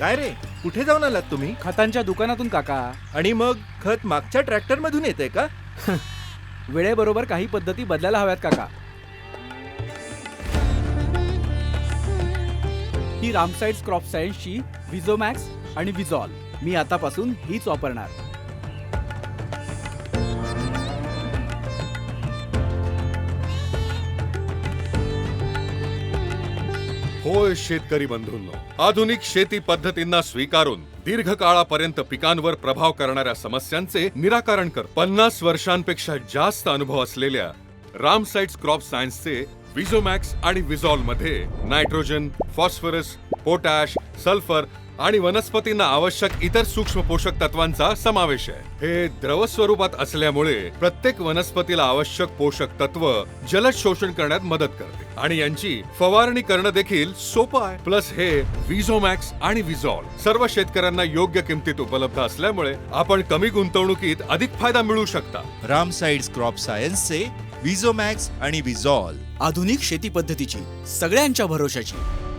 काय रे? कुठे जाऊन आलात तुम्ही? खतांच्या दुकानातून काका. आणि मग खत मागच्या ट्रॅक्टर मधून येते का? वेळेबरोबर काही पद्धती बदलायला हव्यात काका. ही रामसाईड्स क्रॉप सायन्सची व्हिझोमॅक्स आणि व्हिझॉल मी आतापासून हीच वापरणार. होय शेतकरी बंधूंनो. आधुनिक शेती पद्धतींना स्वीकारून दीर्घकाळापर्यंत पिकांवर प्रभाव करणाऱ्या समस्यांचे निराकरण कर. पन्नास वर्षांपेक्षा जास्त अनुभव असलेल्या रामसाइट्स क्रॉप सायन्सचे विझोमॅक्स आणि विझॉलमध्ये नायट्रोजन फॉस्फरस पोटॅश सल्फर आणि वनस्पतींना आवश्यक इतर सूक्ष्म पोषक तत्वांचा समावेश आहे. हे द्रव स्वरूपात असल्यामुळे प्रत्येक वनस्पतीला आवश्यक पोषक तत्व जलद शोषण करण्यात मदत करते. आणि यांची फवारणी करणं देखील सोपं आहे. प्लस हे विझोमॅक्स आणि विझॉल सर्व शेतकऱ्यांना योग्य किमतीत उपलब्ध असल्यामुळे आपण कमी गुंतवणुकीत अधिक फायदा मिळू शकता. रामसाइड्स क्रॉप सायन्सचे विझोमॅक्स आणि विझॉल. आधुनिक शेती पद्धतीची सगळ्यांच्या भरोशाची.